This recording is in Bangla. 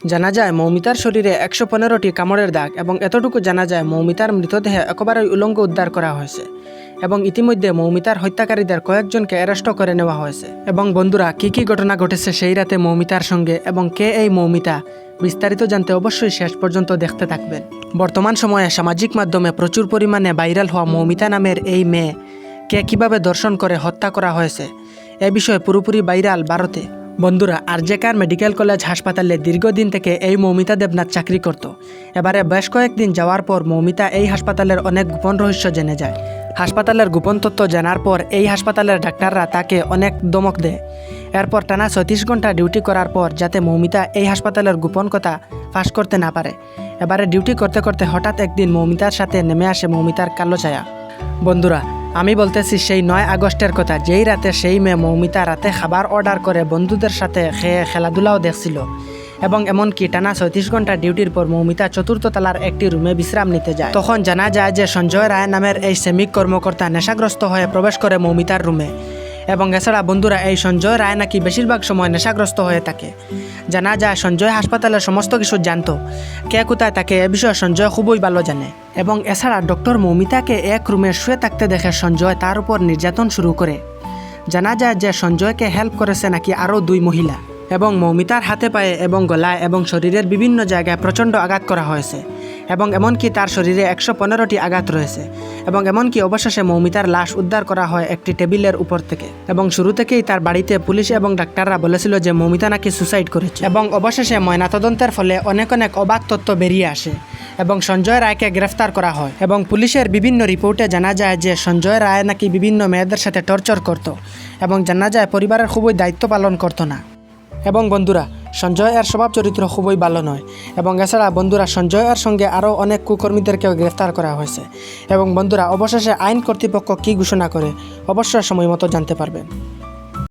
জানা যায়, মৌমিতার শরীরে একশো পনেরোটি কামড়ের দাগ এবং এতটুকু জানা যায়, মৌমিতার মৃতদেহে একেবারে উলঙ্গ উদ্ধার করা হয়েছে এবং ইতিমধ্যে মৌমিতার হত্যাকারীদের কয়েকজনকে অ্যারেস্ট করে নেওয়া হয়েছে। এবং বন্ধুরা, কী কী ঘটনা ঘটেছে সেই রাতে মৌমিতার সঙ্গে এবং কে এই মৌমিতা, বিস্তারিত জানতে অবশ্যই শেষ পর্যন্ত দেখতে থাকবেন। বর্তমান সময়ে সামাজিক মাধ্যমে প্রচুর পরিমাণে ভাইরাল হওয়া মৌমিতা নামের এই মেয়ে, কে কীভাবে দর্শন করে হত্যা করা হয়েছে, এ বিষয়ে পুরোপুরি ভাইরাল ভারতে। বন্ধুরা, আরজেকার মেডিকেল কলেজ হাসপাতালে দীর্ঘদিন থেকে এই মৌমিতা দেবনাথ চাকরি করত। এবারে বেশ কয়েকদিন যাওয়ার পর মৌমিতা এই হাসপাতালের অনেক গোপন রহস্য জেনে যায়। হাসপাতালের গোপন তথ্য জানার পর এই হাসপাতালের ডাক্তাররা তাকে অনেক দমক দেয়। এরপর টানা ছত্রিশ ঘণ্টা ডিউটি করার পর যাতে মৌমিতা এই হাসপাতালের গোপন কথা ফাঁস করতে না পারে। এবারে ডিউটি করতে করতে হঠাৎ একদিন মৌমিতার সাথে নেমে আসে মৌমিতার কালো ছায়া। বন্ধুরা আমি বলতেছি সেই নয় আগস্টের কথা, যেই রাতে সেই মেয়ে মৌমিতা রাতে খাবার অর্ডার করে বন্ধুদের সাথে খেয়ে খেলাধুলাও দেখছিল। এবং এমনকি টানা ছয়ত্রিশ ঘণ্টা ডিউটির পর মৌমিতা চতুর্থ তলার একটি রুমে বিশ্রাম নিতে যায়। তখন জানা যায় যে সঞ্জয় রায় নামের এই শ্রেমিক কর্মকর্তা নেশাগ্রস্ত হয়ে প্রবেশ করে মৌমিতার রুমে। এবং এছাড়া বন্ধুরা এই সঞ্জয় রায় নাকি বেশিরভাগ সময় নেশাগ্রস্ত হয়ে থাকে। জানা যায়, সঞ্জয় হাসপাতালের সমস্ত কিছু জানত। কে কোথায় তাকে এ বিষয়ে সঞ্জয় খুবই ভালো জানে। এবং এছাড়া ডক্টর মৌমিতাকে এক রুমে শুয়ে থাকতে দেখে সঞ্জয় তার উপর নির্যাতন শুরু করে। জানা যায় যে সঞ্জয়কে হেল্প করেছে নাকি আরও দুই মহিলা। এবং মৌমিতার হাতে পায়ে এবং গলায় এবং শরীরের বিভিন্ন জায়গায় প্রচণ্ড আঘাত করা হয়েছে। এবং এমনকি তার শরীরে একশো পনেরোটি আঘাত রয়েছে এবং এমনকি অবশেষে মৌমিতার লাশ উদ্ধার করা হয় একটি টেবিলের উপর থেকে। এবং শুরু থেকেই তার বাড়িতে পুলিশ এবং ডাক্তাররা বলেছিল যে মৌমিতা নাকি সুসাইড করেছে। এবং অবশেষে ময়নাতদন্তের ফলে অনেক অনেক অবাক তথ্য বেরিয়ে আসে এবং সঞ্জয় রায়কে গ্রেফতার করা হয়। এবং পুলিশের বিভিন্ন রিপোর্টে জানা যায় যে সঞ্জয় রায় নাকি বিভিন্ন মেয়েদের সাথে টর্চার করত এবং জানা যায় পরিবারের খুবই দায়িত্ব পালন করতো না। এবং বন্ধুরা সঞ্জয় এর স্বভাব চরিত্র খুবই ভালো নয়, এবং এছাড়া বন্ধুরা সঞ্জয় এর সঙ্গে আরও অনেক কুকর্মীদেরকেও গ্রেফতার করা হয়েছে, এবং বন্ধুরা অবশেষে আইন কর্তৃপক্ষ কী ঘোষণা করে অবশ্যই সময় মতো জানতে পারবেন।